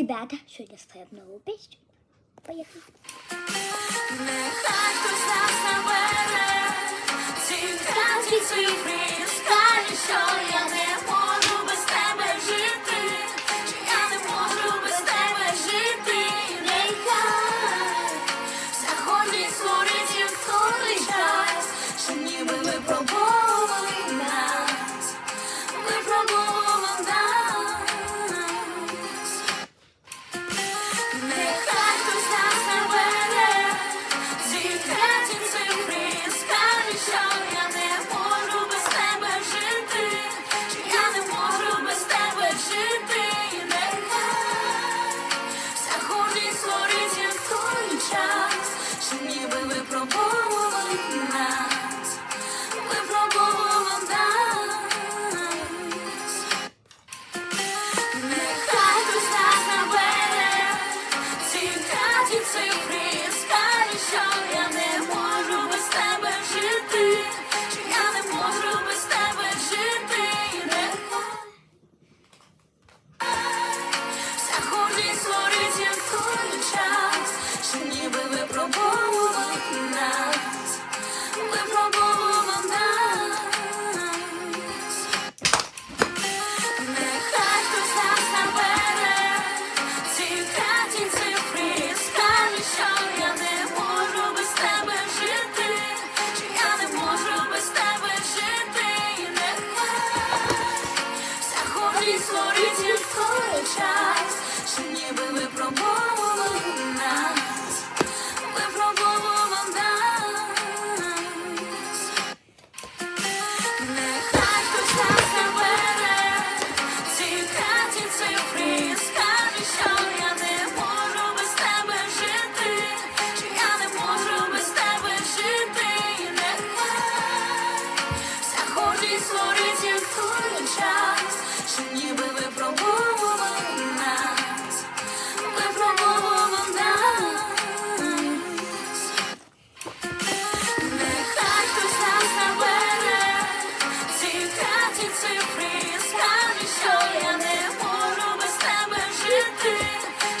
ребята, сегодня ставим новую песню. Поїхали. Час, що ніби випробовували нас, випробовували нас. Нехай хтось нас набере, цифри, скаже, що я не можу без тебе жити, що я не можу без тебе жити, нехай заходить створить той час, ніби випробовували ніби випробовували нас, випробовували нас. Нехай хтось нас набере, зіграті цифри, скаже, що я не можу без тебе жити,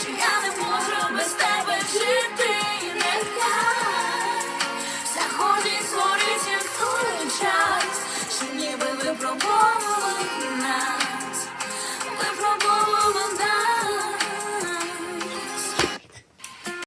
що я не можу без тебе жити, нехай заходить створить в той час, що ніби випробовували